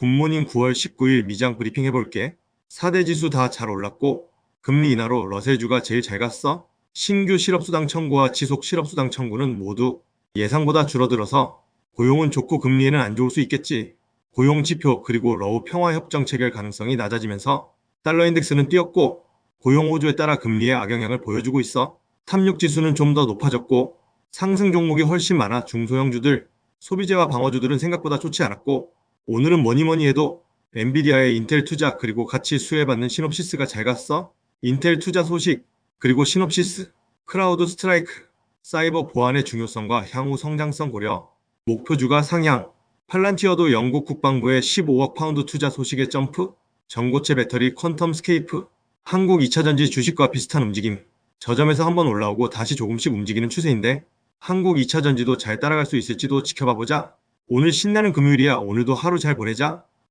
굿모닝 9월 19일 미장 브리핑 해볼게. 4대 지수 다 잘 올랐고 금리 인하로 러셀주가 제일 잘 갔어. 신규 실업수당 청구와 지속 실업수당 청구는 모두 예상보다 줄어들어서 고용은 좋고 금리에는 안 좋을 수 있겠지. 고용 지표 그리고 러우 평화 협정 체결 가능성이 낮아지면서 달러 인덱스는 뛰었고 고용 호조에 따라 금리의 악영향을 보여주고 있어. 탐육 지수는 좀 더 높아졌고 상승 종목이 훨씬 많아 중소형주들, 소비재와 방어주들은 생각보다 좋지 않았고 오늘은 뭐니 뭐니 해도 엔비디아의 인텔 투자 그리고 같이 수혜받는 시놉시스가 잘 갔어. 인텔 투자 소식 그리고 시놉시스, 크라우드 스트라이크, 사이버 보안의 중요성과 향후 성장성 고려, 목표주가 상향, 팔란티어도 영국 국방부의 15억 파운드 투자 소식에 점프, 전고체 배터리 퀀텀 스케이프, 한국 2차전지 주식과 비슷한 움직임, 저점에서 한번 올라오고 다시 조금씩 움직이는 추세인데 한국 2차전지도 잘 따라갈 수 있을지도 지켜봐 보자. 오늘 신나는 금요일이야. 오늘도 하루 잘 보내자.